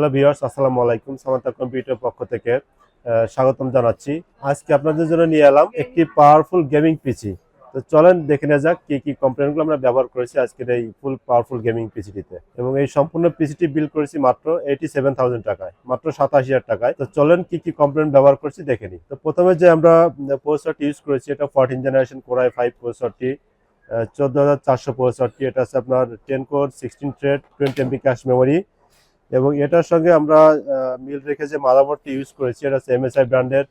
Hello viewers, আসসালামু আলাইকুম। Samanta computer পক্ষ থেকে স্বাগতম জানাচ্ছি। আজকে আপনাদের জন্য নিয়ে এলাম একটি পাওয়ারফুল গেমিং পিসি তো চলেন দেখে নেওয়া যাক কি কি কম্পোনেন্টগুলো আমরা ব্যবহার করেছি আজকের এই ফুল পাওয়ারফুল গেমিং পিসিটিতে এবং এই সম্পূর্ণ পিসিটি বিল করেছি মাত্র এইটি সেভেন থাউজেন্ড টাকায়, মাত্র সাতাশ হাজার টাকায়। তো চলেন কি কি কম্পোনেন্ট ব্যবহার করেছি দেখে নিই। তো প্রথমে যে আমরা প্রসেসরটি ইউজ করেছি, এটা fourteen generation core i five প্রসেসরটি চোদ্দ হাজার চারশো প্রসেসরটি এটা আছে আপনার ten core sixteen thread twenty MB cache memory এবং এটার সঙ্গে আমরা মিল রেখে যে মাদারবোর্ডটি ইউজ করেছি, এটা হচ্ছে এমএসআই ব্র্যান্ডের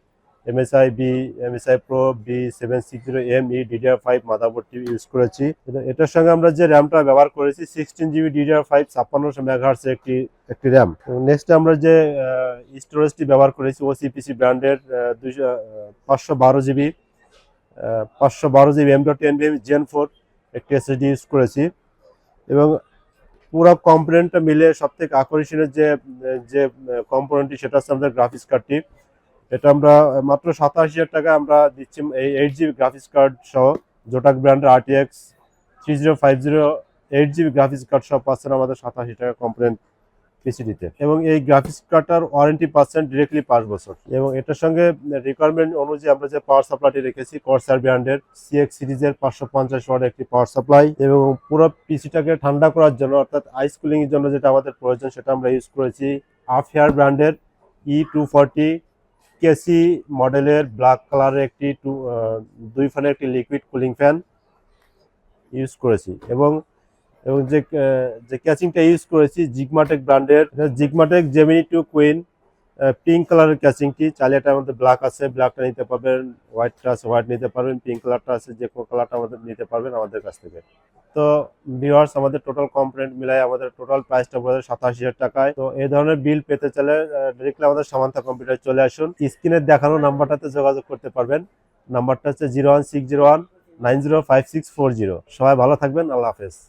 MSI B MSI pro B seven six zero M E DDR five মাদারবোর্ডটি use করেছি। এটার সঙ্গে আমরা যে র্যামটা ব্যবহার করেছি সিক্সটিন জিবি ডিডিআর ফাইভ ছাপ্পান্নশো মেগাহার্স একটি একটি র্যাম নেক্সট আমরা যে স্টোরেজটি ব্যবহার করেছি ওসিপিসি ব্র্যান্ডের দুইশো পাঁচশো বারো জিবি পাঁচশো বারো জিবি এম ডট এনবিএম জেন ফোর একটি এসএসডি ইউজ করেছি। এবং পুরো কম্পোনেন্টটা মিলে সব থেকে আকর্ষণীয় যে যে কম্পোনেন্টটি সেটা হচ্ছে আমাদের গ্রাফিক্স কার্ডটি এটা আমরা, মাত্র সাতাশ হাজার টাকা আমরা দিচ্ছি এই এইট জিবি গ্রাফিক্স কার্ড সহ। জোটাক ব্র্যান্ডের RTX three zero five zero eight GB graphics card সহ পাচ্ছেন আমাদের সাতাশি টাকা কম্পোনেন্ট পিসিটিতে এবং এই গ্রাফিক্স কার্ডটার ওয়ারেন্টি পাচ্ছেন ডিরেক্টলি পাঁচ বছর। এবং এটার সঙ্গে রিকোয়ারমেন্ট অনুযায়ী আমরা যে পাওয়ার সাপ্লাইটি রেখেছি কর্সার ব্র্যান্ডের সিএক্স সিরিজের পাঁচশো পঞ্চাশ ওয়াট একটি পাওয়ার সাপ্লাই এবং পুরো পিসিটাকে ঠান্ডা করার জন্য, অর্থাৎ আইস কুলিং এর জন্য যেটা আমাদের প্রয়োজন, সেটা আমরা ইউজ করেছি আফেয়ার ব্র্যান্ডের ই টু ফর্টি কেসি মডেলের ব্ল্যাক কালারের একটি টু দুই ফ্যানের একটি লিকুইড কুলিং ফ্যান ইউজ করেছি। এবং এবং যে যে ক্যাচিংটা ইউজ করেছি জিগমাটেক ব্র্যান্ডের Zigmatek Gemini two queen pink কালারের ক্যাচিংটি চাইলে এটার মধ্যে ব্ল্যাক আছে ব্ল্যাকটা নিতে পারবেন হোয়াইটটা আছে হোয়াইট নিতে পারবেন পিঙ্ক কালারটা আছে, যে কোনো কালারটা আমাদের নিতে পারবেন আমাদের কাছ থেকে। তো ভিউয়ার্স আমাদের টোটাল কম্পোনেন্ট মিলাই আমাদের টোটাল প্রাইসটা পড়ে সাতাশি হাজার টাকায়। তো এই ধরনের বিল পেতে চাইলে ডিরেক্টলি আমাদের সামান্তা কম্পিউটার চলে আসুন। স্ক্রিনে দেখানো নাম্বারটাতে যোগাযোগ করতে পারবেন। নাম্বারটা হচ্ছে zero one six zero one nine zero five six four zero সবাই ভালো থাকবেন, আল্লাহ হাফেজ।